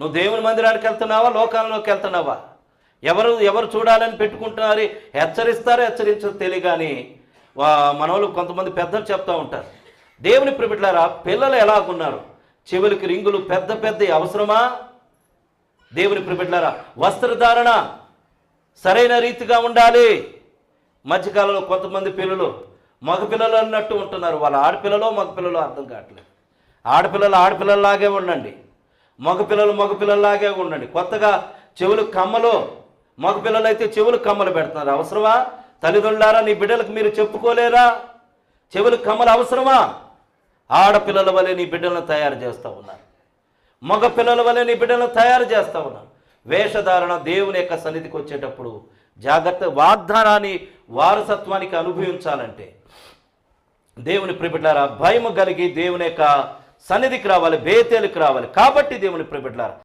నువ్వు దేవుని మందిరానికి వెళ్తున్నావా? లోకాల్లోకి వెళ్తున్నావా? ఎవరు ఎవరు చూడాలని పెట్టుకుంటున్నారు? హెచ్చరిస్తారో హెచ్చరించో తెలియగాని వా మనోళ్ళు కొంతమంది పెద్దలు చెప్తూ ఉంటారు. దేవుని ప్రిమిట్లారా పిల్లలు ఎలాగున్నారు? చెవులకి రింగులు పెద్ద పెద్ద అవసరమా? దేవుని ప్రిమిట్లారా వస్త్రధారణ సరైన రీతిగా ఉండాలి. మధ్యకాలంలో కొంతమంది పిల్లలు మగ పిల్లలు అన్నట్టు ఉంటున్నారు. వాళ్ళ ఆడపిల్లలో మగ పిల్లలు అర్థం కావట్లేదు. ఆడపిల్లలు ఆడపిల్లలాగే ఉండండి. మగపిల్లలు మగపిల్లలాగే ఉండండి. కొత్తగా చెవులు కమ్మలు మగపిల్లలు అయితే చెవులు కమ్మలు పెడుతున్నారు. అవసరమా? తల్లిదండ్రులారా నీ బిడ్డలకు మీరు చెప్పుకోలేరా? చెవులు కమ్మలు అవసరమా? ఆడపిల్లల వలె నీ బిడ్డలను తయారు చేస్తూ ఉన్నారు. మగ పిల్లల వలె నీ బిడ్డలను తయారు చేస్తూ ఉన్నారు. వేషధారణ దేవుని యొక్క సన్నిధికి వచ్చేటప్పుడు జాగ్రత్త వాగ్దానాన్ని వారసత్వానికి అనుభవించాలంటే దేవుని ప్రిబిడ్డారా భయం కలిగి దేవుని యొక్క సన్నిధికి రావాలి బేతేలకు రావాలి. కాబట్టి దేవుని ప్రిబిడ్లారా